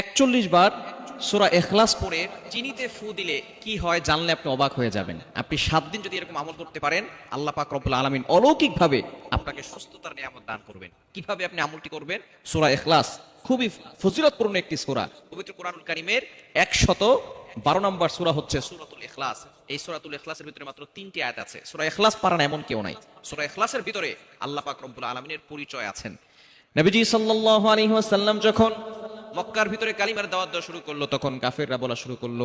একচল্লিশ বার সুরা এখলাস পড়ে চিনিতে ফু দিলে কি হয় জানলে আপনি অবাক হয়ে যাবেন। আপনি সাত দিন যদি এরকম আমল করতে পারেন, আল্লাহ পাক রব্বুল আলমিন অলৌকিকভাবে আপনাকে সুস্থতার নিয়ামত দান করবেন। কীভাবে আপনি আমলটি করবেন? সুরা এখলাস খুবই ফজিলতপূর্ণ একটি সুরা। পবিত্র কোরআনুল কারিমের একশত বারো নম্বর সুরা হচ্ছে সুরাতুল এখলাস এই সুরাতুল এখলাসের ভিতরে মাত্র তিনটি আয়াত আছে। সুরা এখলাস পারান এমন কেউ নাই। সুরা এখলাসের ভিতরে আল্লাহ পাক রব্বুল আলমিনের পরিচয় আছেন। নবীজি সাল্লাল্লাহু আলাইহি ওয়াসাল্লাম যখন মক্কার ভিতরে কালিমার দাওয়াত দেওয়া শুরু করল, তখন কাফেররা বলা শুরু করল,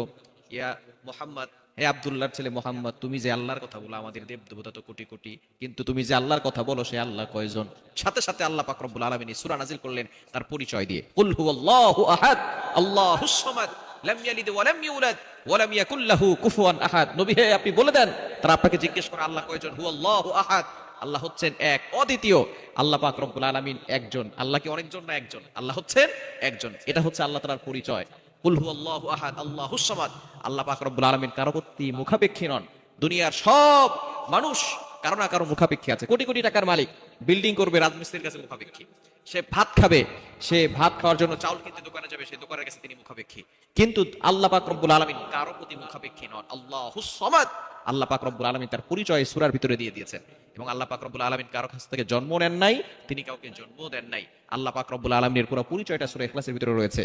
ইয়া মোহাম্মদ, হে আব্দুল্লাহর ছেলে মোহাম্মদ, তুমি যে আল্লাহর কথা বলো, আমাদের দেব দেবতা তো কোটি কোটি, কিন্তু তুমি যে আল্লাহর কথা বলো, সে আল্লাহ কয়জন? সাথে সাথে আল্লাহ পাক রব্বুল আলামিন সূরা নাজিল করলেন তার পরিচয় দিয়ে, কুল হুয়াল্লাহু আহাদ, আল্লাহুস সামাদ, লাম ইয়ালিদ ওয়া লাম ইউলাদ, ওয়া লাম ইয়াকুল লাহু কুফুয়ান আহাদ। নবী, হে আপনি বলে দেন, তারা আপনাকে জিজ্ঞেস করে, আল্লাহ কয়জন? হুয়াল্লাহু আহাদ আল্লাহ হচ্ছেন এক, অদ্বিতীয়। আল্লাহ পাক রব্বুল আলামিন একজন আল্লাহ কি অনেকজন না একজন? আল্লাহ হচ্ছেন একজন। এটা হচ্ছে আল্লাহ তাআলার পরিচয়। কুল হুয়াল্লাহু আহাদ, আল্লাহুস সামাদ। আল্লাহ পাক রব্বুল আলামিন কারও প্রতি মুখাপেক্ষী নন। দুনিয়ার সব মানুষ কারও না কারও মুখাপেক্ষী আছে। কোটি কোটি টাকার মালিক। বিল্ডিং করবে, রাজমিস্ত্রির কাছে মুখাপেক্ষী। সে ভাত খাবে, সে ভাত খাওয়ার জন্য চাউল কিনতে দোকানে যাবে সে দোকানের কাছে তিনি মুখাপেক্ষী। কিন্তু আল্লাহ পাক রব্বুল আলামিন কারও প্রতি মুখাপেক্ষী নন। আল্লাহুস সামাদ। আল্লাহ পাক রব্বুল আলমিন তার পরিচয় সুরার ভিতরে দিয়ে দিয়েছেন। এবং আল্লাহ পাক রব্বুল আলমিন কারও কাছ থেকে জন্ম নেন নাই, তিনি কাউকে জন্ম দেন নাই। আল্লাহ পাক রব্বুল আলমিনের পুরো পরিচয়টা সুরা এখলাসের ভিতরে রয়েছে।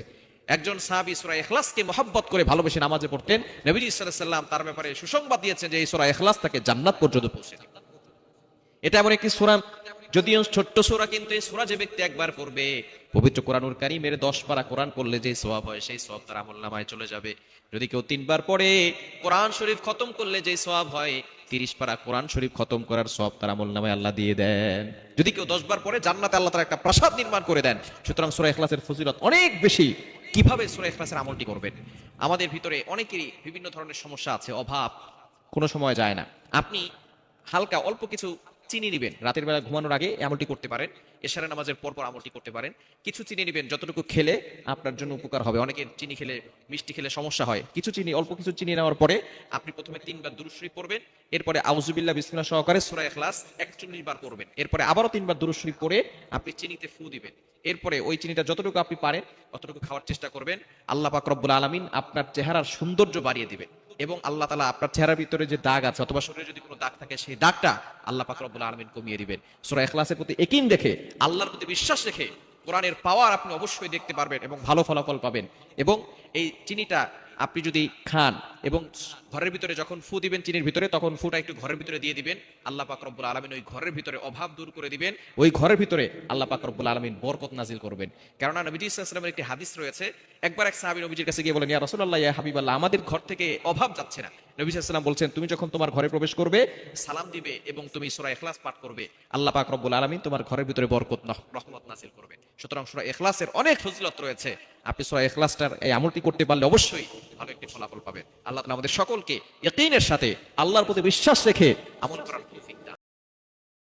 একজন সাহাবি সুরা এখলাসকে মহব্বত করে ভালোবেসে নামাজে পড়তেন। নবীজি সাল্লাম তার ব্যাপারে সুসংবাদ দিয়েছেন যে এই সুরা এখলাস তাকে জান্নাত পর্যন্ত পৌঁছে এটা এমন একটি সুরা যদিও ছোট্ট সোরা, কিন্তু এই সুরা যে ব্যক্তি একবার পড়বে, পবিত্র কোরআনুল কারিমের দশ পারা কোরআন করলে যে সওয়াব হয়, সেই সওয়াব তার আমল নামায় চলে যাবে। যদি কেউ তিনবার পড়ে, কোরআন শরীফ খতম করলে যে সওয়াব হয়, তিরিশ পারা কোরআন শরীফ খতম করার সব তার আমল নামায় আল্লাহ দিয়ে দেন। যদি কেউ দশ বার পড়ে, জান্নাতে আল্লাহ তার একটা প্রাসাদ নির্মাণ করে দেন। সুতরাং সুরা ইখলাসের ফজিলত অনেক বেশি। কীভাবে সুরা ইখলাসের আমলটি করবেন? আমাদের ভিতরে অনেকেরই বিভিন্ন ধরনের সমস্যা আছে, অভাব। কোনো সময় যায় না। আপনি হালকা অল্প কিছু চিনি নেবেন। রাতের বেলা ঘুমানোর আগে আমলটি করতে পারেন। এশারা নামাজের পর পর আমলটি করতে পারেন। কিছু চিনি নেবেন, যতটুকু খেলে আপনার জন্য উপকার হবে। অনেকে চিনি খেলে, মিষ্টি খেলে সমস্যা হয়। কিছু চিনি, অল্প কিছু চিনি নেওয়ার পরে আপনি প্রথমে তিনবার দুরুশ্রী পড়বেন। এরপরে আউজুবিল্লাহ বিসমিল্লাহ সহকারে সূরা ইখলাস 41 বার করবেন এরপরে আবারও তিনবার দুরুশ্রী পড়ে আপনি চিনিতে ফু দিবেন। এরপরে ওই চিনিটা যতটুকু আপনি পারেন ততটুকু খাওয়ার চেষ্টা করবেন। আল্লাহ পাক রব্বুল আলামিন আপনার চেহারার সৌন্দর্য বাড়িয়ে দিবেন। এবং আল্লাহ তালা আপনার চেহারার ভিতরে যে দাগ আছে অথবা শরীরে যদি কোনো দাগ থাকে, সেই দাগটা আল্লাহ পাক রব্বুল আলমিন কমিয়ে দিবেন। সুরা এখলাসের প্রতি একিন দেখে, আল্লাহর প্রতি বিশ্বাস রেখে কোরআনের পাওয়ার আপনি অবশ্যই দেখতে পারবেন এবং ভালো ফলাফল পাবেন। এবং এই চিনিটা আপনি যদি খান এবং ঘরের ভিতরে যখন ফু দিবেন চিনির ভিতরে, তখন ফুটা একটু ঘরের ভিতরে দিয়ে দিবেন। আল্লাহ পাক রব্বুল আলমিন ওই ঘরের ভিতরে অভাব দূর করে দিবেন। ওই ঘরের ভিতরে আল্লাহ পাক রব্বুল আলমিন বরকত নাজিল করবেন। কেননা নবীজি ইসলামের একটি হাদিস রয়েছে, একবার এক সাহাবী নবীজির কাছে গিয়ে বলেন, ইয়া রাসূলুল্লাহ, ইয়া হাবিবাল্লাহ, আমাদের ঘর থেকে অভাব যাচ্ছে না। নবী সাল্লাম বলছেন, তুমি যখন তোমার ঘরে প্রবেশ করবে, সালাম দিবে এবং তুমি সূরা ইখলাস পাঠ করবে। আল্লাহ পাক রব্বুল আলামিন তোমার ঘরের ভিতরে বরকত রহমত নাজিল করবে। সুতরাং সূরা এখলাসের অনেক ফজিলত রয়েছে। আপনি সূরা এখলাসটার এই আমলটি করতে পারলে অবশ্যই ভালো একটি ফলাফল পাবেন। আল্লাহ আমাদের সকলকে ইকিনের সাথে আল্লাহর প্রতি বিশ্বাস রেখে আমল করার